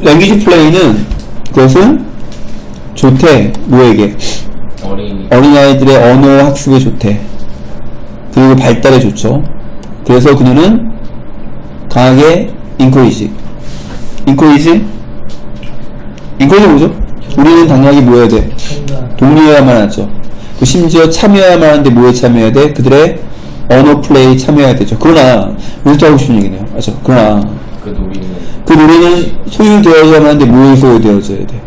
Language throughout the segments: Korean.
랭귀지 플레이는 그것은 좋대 뭐에게. 어린이. 어린아이들의 언어 학습에 좋대 그리고 발달에 좋죠. 그래서 그녀는 강하게 인코이지. 인코이지? 인코이지 뭐죠? 우리는 당연하게 모여야 돼. 독려해야만 하죠. 그 심지어 참여해야만 하는데 뭐에 참여해야 돼? 그들의 언어 플레이 참여해야 되죠. 그러나 여기서 하고 싶은 얘기네요. 맞죠? 그러나. 그 놀이는 그 노래는 소유되어야만 하는데 뭐에 소유되어져야 돼?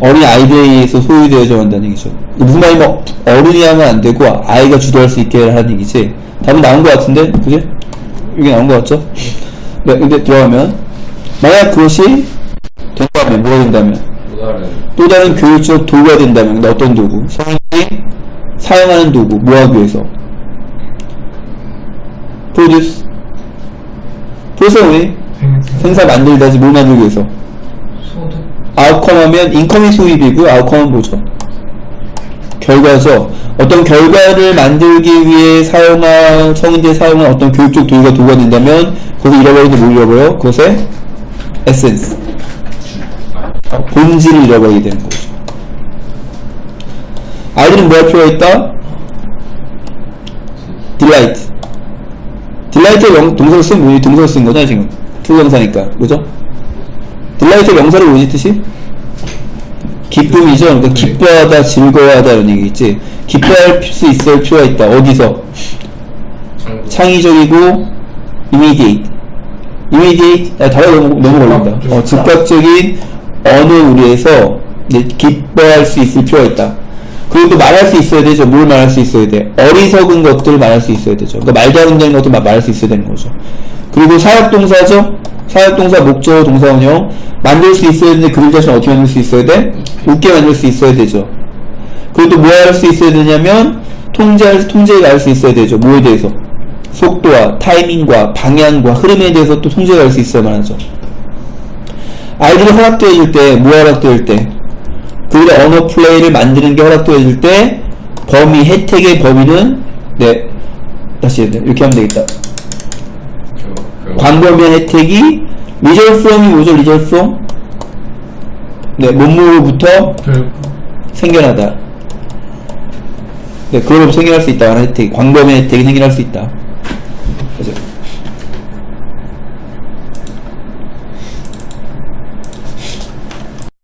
어린 아이들에 의해서 소유되어져 간다는 얘기죠. 무슨 말이면 어른이 하면 안 되고 아이가 주도할 수 있게 하는 얘기지. 답은 나온 것 같은데, 그게? 이게 나온 것 같죠? 네, 근데 들어가면 만약 그것이 된다면 뭐가 된다면 또 다른 또 다른 교육적 도구가 된다면 근데 어떤 도구? 성인이 사용하는 도구 뭐 하기 위해서? 프로듀스 프로세우이 생산 만들다지 뭘 만들기 위해서? 소득 아웃컴 하면 인컴이 수입이고 아웃컴은 뭐죠? 결과죠. 어떤 결과를 만들기 위해 사용한 성인들이 사용한 어떤 교육적 도구가 도구가 된다면 그것을 잃어버리는데 뭘 잃어버려? 그것의 에센스 본질을 잃어버리게 되는 거죠. 아이들은 뭐 할 필요가 있다? 딜라이트. 딜라이트의 명, 동사를 쓴, 뭐니 동사를 쓴 거냐, 지금? 투정사니까. 그죠? 딜라이트의 명사를 뭐지, 뜻이? 기쁨이죠. 그러니까 기뻐하다, 즐거워하다 이런 얘기겠지. 기뻐할 수 있을 필요가 있다. 어디서? 창의적이고 immediate. immediate 아, 단어 너무 너무 걸린다. 어, 즉각적인 어느 우리에서 기뻐할 수 있을 필요가 있다. 그리고 또 말할 수 있어야 되죠. 뭘 말할 수 있어야 돼? 어리석은 것들을 말할 수 있어야 되죠. 그러니까 말도 안 되는 것들 말할 수 있어야 되는 거죠. 그리고 사역동사죠. 사역동사 목적 동사 원형 만들 수 있어야 되는데 그들 자신 어떻게 만들 수 있어야 돼? 웃게 만들 수 있어야 되죠. 그리고 또뭐 할 수 있어야 되냐면 통제할 통제가 할 수 있어야 되죠. 뭐에 대해서? 속도와 타이밍과 방향과 흐름에 대해서 또 통제가 할 수 있어야만 하죠. 아이들이 허락되어질 때, 뭐 허락되어질 때? 그들의 언어 플레이를 만드는 게 허락되어질 때 범위, 혜택의 범위는 네 다시. 이렇게 하면 되겠다. 광범위한 혜택이 리절 from이 뭐죠? 리절 from? 네, 뭐뭐로부터 교육 생겨나다. 네, 그걸로부터 생겨날 수 있다는 혜택, 광범위한 혜택이 생겨날 수 있다.